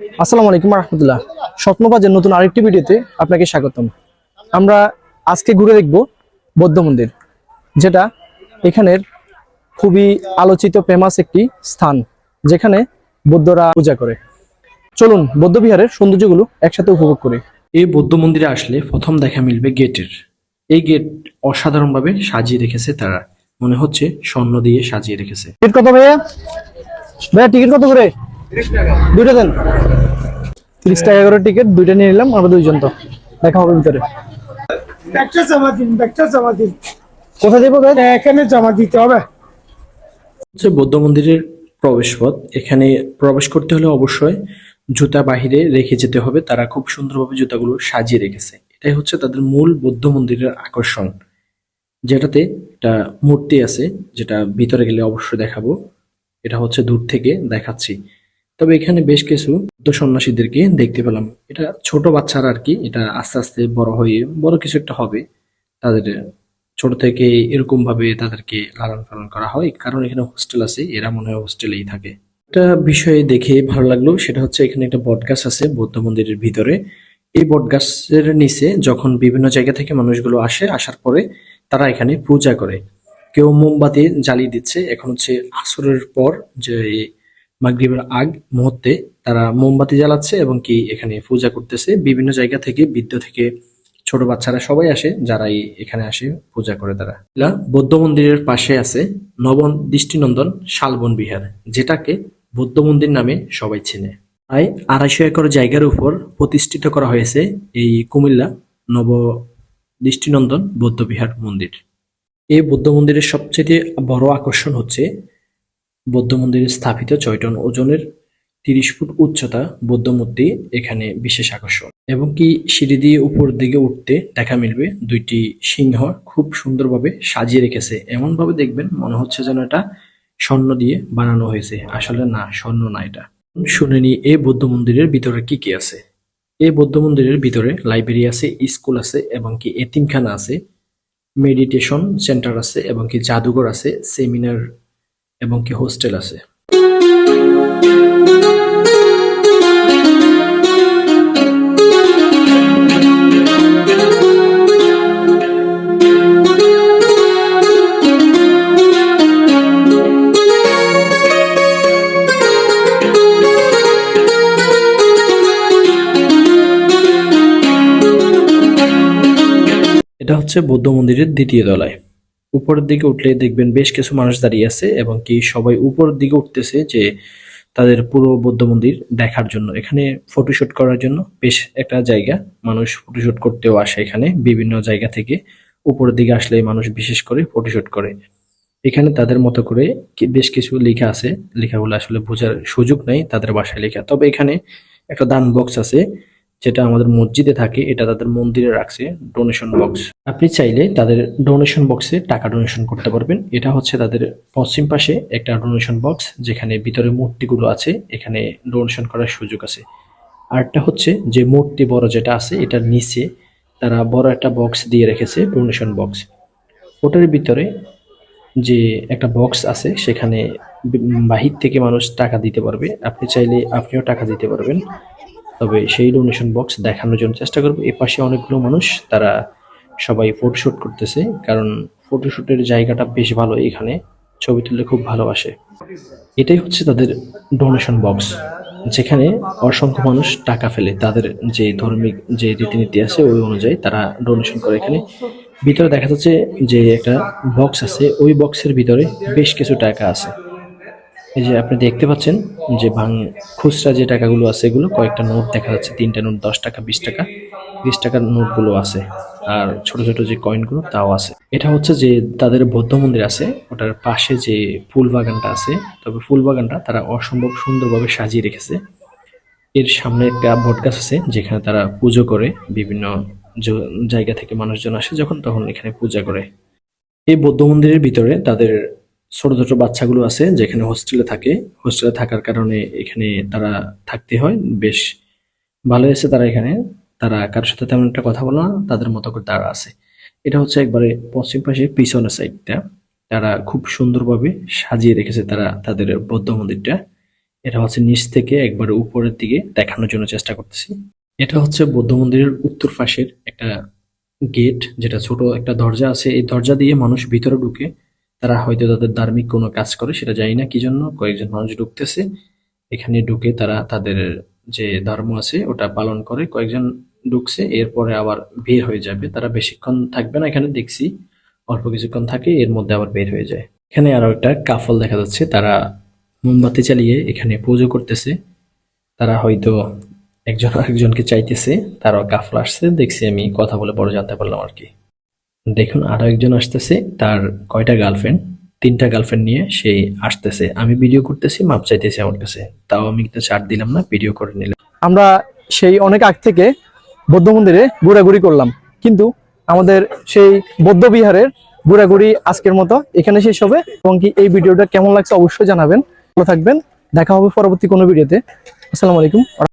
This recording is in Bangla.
আসসালামু আলাইকুম রহমতুল্লাহ। স্বপ্নবাজের নতুন আরেকটি ভিডিওতে আপনাকে স্বাগতম। আমরা আজকে ঘুরে দেখব বৌদ্ধ মন্দির যেটা এখানের খুবই আলোচিত ফেমাস একটি স্থান যেখানে বৌদ্ধরা পূজা করে। চলুন বৌদ্ধবিহারের সৌন্দর্যগুলো একসাথে উপভোগ করি। এই বৌদ্ধ মন্দিরে আসলে প্রথম দেখা মিলবে গেটের। এই গেট অসাধারণভাবে সাজিয়ে রেখেছে তারা। মনে হচ্ছে স্বর্ণ দিয়ে সাজিয়ে রেখেছে। টিকিট কত ভাইয়া? ভাইয়া টিকিট কত করে? দুইটা দেন। তিরিশ টাকা করে টিকিট দুইটা নিয়ে নিলাম আমরা দুইজন তো। দেখা হবে ভিতরে। ব্যাগটা জমা দিন ব্যাগটা জমা দিন। কোথায় দেবো এখানে জমা দিতে হবে। হচ্ছে বৌদ্ধ মন্দিরের প্রবেশপথ। এখানে প্রবেশ করতে হলে অবশ্যই জুতা বাহিরে রেখে যেতে হবে। তারা খুব সুন্দরভাবে জুতাগুলো সাজিয়ে রেখেছে। এটাই হচ্ছে তাদের মূল বৌদ্ধ মন্দিরের আকর্ষণ। যেটাতে একটা মূর্তি আছে যেটা ভিতরে গেলে অবশ্যই দেখাবো। এটা হচ্ছে দূর থেকে দেখাচ্ছি। তবে এখানে বেশ কিছু সন্ন্যাসীদেরকে দেখতে পেলাম। এটা ছোট বাচ্চারা আর কি এটা আস্তে আস্তে বড় হয়ে বড় কিছু একটা হবে। তাদের ছোট থেকে এরকম ভাবে তাদেরকে লালন পালন করা হয়, কারণ এখানে হোস্টেল আছে, এরা মনে হয় হোস্টেলেই থাকে। একটা বিষয়ে দেখে ভালো লাগল, সেটা হচ্ছে এখানে একটা বটগাছ আছে বৌদ্ধ মন্দিরের ভিতরে। এই বটগাছের নিচে যখন বিভিন্ন জায়গা থেকে মানুষগুলো আসে, আসার পরে তারা এখানে পূজা করে। কেউ মোমবাতি জ্বালিয়ে দিচ্ছে, এখন হচ্ছে আসরের পর যে মাগরিবের আগ মুহূর্তে তারা মোমবাতি জ্বালাচ্ছে এবং কি এখানে পূজা করতেছে। বিভিন্ন জায়গা থেকে, বৃদ্ধ থেকে ছোট বাচ্চারা সবাই আসে যারা এখানে আসে পূজা করে তারা। বৌদ্ধ মন্দিরের পাশে আছে নবন দৃষ্টিনন্দন শালবন বিহার, যেটাকে বৌদ্ধ মন্দির নামে সবাই চেনে। প্রায় আড়াইশো একর জায়গার উপর প্রতিষ্ঠিত করা হয়েছে এই কুমিল্লা নব দৃষ্টিনন্দন বৌদ্ধ বিহার মন্দির। এই বৌদ্ধ মন্দিরের সবচেয়ে বড় আকর্ষণ হচ্ছে বৌদ্ধ মন্দিরে স্থাপিত চৈতন ওজনের তিরিশ ফুট উচ্চতা বৌদ্ধ মূর্তি এখানে বিশেষ আকর্ষণ। এবং কি সিঁড়ি দিয়ে উপর দিকে উঠতে দেখা মিলবে, দুইটি সিংহ খুব সুন্দরভাবে সাজিয়ে রেখেছে। এমন ভাবে দেখবেন মনে হচ্ছে যেন এটা স্বর্ণ দিয়ে বানানো হয়েছে। আসলে না, স্বর্ণ না এটা। শুনে নি এই বৌদ্ধ মন্দিরের ভিতরে কি কি আছে? এই বৌদ্ধ মন্দিরের ভিতরে লাইব্রেরি আছে, স্কুল আছে, এবং কি এতিমখানা আছে, মেডিটেশন সেন্টার আছে, এবং কি জাদুঘর আছে, সেমিনার এবং কি হোস্টেল আছে। এটা হচ্ছে বৌদ্ধ মন্দিরের দ্বিতীয় তলায়। উপরের দিকে উঠলে দেখবেন বেশ কিছু মানুষ দাঁড়িয়ে আছে এবং কি সবাই উপরের দিকে উঠতেছে যে তাদের পুরো বৌদ্ধ মন্দির দেখার জন্য। এখানে ফটোশুট করার জন্য বেশ একটা জায়গা। মানুষ ফটোশুট করতেও আসে এখানে বিভিন্ন জায়গা থেকে। উপরের দিকে আসলে মানুষ বিশেষ করে ফটোশুট করে। এখানে তাদের মতো করে বেশ কিছু লেখা আছে। লেখাগুলো আসলে বোঝার সুযোগ নেই তাদের বাসায় লেখা। তবে এখানে একটা দান বক্স আছে। যেটা আমাদের মসজিদে থাকে, এটা তাদের মন্দিরে রাখছে ডোনেশন বক্স আপনি চাইলে তাদের ডোনেশন বক্সে টাকা ডোনেশন করতে পারবেন। এটা হচ্ছে তাদের পশ্চিম পাশে একটা ডোনেশন বক্স যেখানে ভিতরে মূর্তিগুলো আছে, এখানে ডোনেশন করার সুযোগ আছে। আরেকটা হচ্ছে যে মূর্তি বড় যেটা আছে, এটার নিচে তারা বড় একটা বক্স দিয়ে রেখেছে ডোনেশন বক্স ওটার ভিতরে যে একটা বক্স আছে, সেখানে বাহির থেকে মানুষ টাকা দিতে পারবে। আপনি চাইলে আপনিও টাকা দিতে পারবেন। তবে সেই ডোনেশন বক্স দেখানোর জন্য চেষ্টা করব। এ পাশে অনেকগুলো মানুষ, তারা সবাই ফটোশুট করতেছে, কারণ ফটোশুটের জায়গাটা বেশ ভালো এখানে, ছবি তুলতে খুব ভালোবাসে। এটাই হচ্ছে তাদের ডোনেশন বক্স যেখানে অসংখ্য মানুষ টাকা ফেলে। তাদের যে ধর্মিক, যে রীতিনীতি আছে ওই অনুযায়ী তারা ডোনেশন করে এখানে। ভিতরে দেখা যাচ্ছে যে একটা বক্স আছে, ওই বক্সের ভিতরে বেশ কিছু টাকা আছে। এই যে আপনি দেখতে পাচ্ছেন যে ভাং খুচরা যে টাকাগুলো আছে এগুলো, কয়েকটা নোট দেখা যাচ্ছে, তিনটা নোট, দশ টাকা, বিশ টাকা, বিশ টাকার নোটগুলো আছে আর ছোট ছোট যে কয়েনগুলো তাও আছে। এটা হচ্ছে যে তাদের বৌদ্ধ মন্দির আছে, ওটার পাশে যে ফুল বাগানটা আছে, তবে ফুল বাগানটা তারা অসম্ভব সুন্দরভাবে সাজিয়ে রেখেছে। এর সামনে একটা বটগাছ আছে, যেখানে তারা পুজো করে, বিভিন্ন জায়গা থেকে মানুষজন আসে, যখন তখন এখানে পূজা করে। এই বৌদ্ধ মন্দিরের ভিতরে তাদের ছোট ছোট বাচ্চাগুলো আছে যেখানে হোস্টেলে থাকে। হোস্টেলে থাকার কারণে এখানে তারা থাকতে হয়। বেশ ভালো আছে তারা এখানে। তারা কারোর সাথে তেমন একটা কথা বলে না, তাদের মতো করে তারা আছে। এটা হচ্ছে একবারে পশ্চিম পাশে পিছনের সাইডটা তারা খুব সুন্দরভাবে সাজিয়ে রেখেছে তারা তাদের বৌদ্ধ মন্দিরটা। এটা হচ্ছে নিচ থেকে একবার উপরের দিকে দেখানোর জন্য চেষ্টা করতেছি। এটা হচ্ছে বৌদ্ধ মন্দিরের উত্তর পাশের একটা গেট যেটা ছোট একটা দরজা আছে। এই দরজা দিয়ে মানুষ ভিতরে ঢুকে তারা হয়তো তাদের ধার্মিক কোনো কাজ করে, সেটা জানি না কি জন্য, কয়েকজন মানুষ ঢুকতেছে। এখানে ঢুকে তারা তাদের যে ধর্ম আছে, ওটা পালন করে। কয়েকজন ঢুকছে, এরপরে আবার বের হয়ে যাবে। তারা বেশিক্ষণ থাকবে না, এখানে দেখছি। অল্প কিছুক্ষণ থাকে, এর মধ্যে আবার বের হয়ে যায়। এখানে আরও একটা কাফল দেখা যাচ্ছে। তারা মোমবাতি চালিয়ে এখানে পুজো করতেছে। তারা হয়তো একজন আরেকজনকে চাইতেছে। তারাও কাফল আসছে। দেখছি আমি কথা বলে পরে জানতে পারলাম আর কি। দেখুন, আরও একজন আসতেছে, তার কয়টা গার্লফ্রেন্ড তিনটা গার্লফ্রেন্ড নিয়ে সে আসতেছে। আমি ভিডিও করতেছি, মাপ চাইতেছি আমার কাছে। তাও আমি কিন্তু ছাড় দিলাম না ভিডিও করে নিলাম। আমরা সেই অনেক আগ থেকে বৌদ্ধ মন্দিরে ঘোরাঘুরি করলাম। কিন্তু আমাদের সেই বৌদ্ধ বিহারের ঘোরাঘুরি আজকের মতো এখানে শেষ হবে। এবং কি এই ভিডিওটা কেমন লাগছে অবশ্যই জানাবেন। ভালো থাকবেন। দেখা হবে পরবর্তী কোনো ভিডিওতে। আসসালামু আলাইকুম।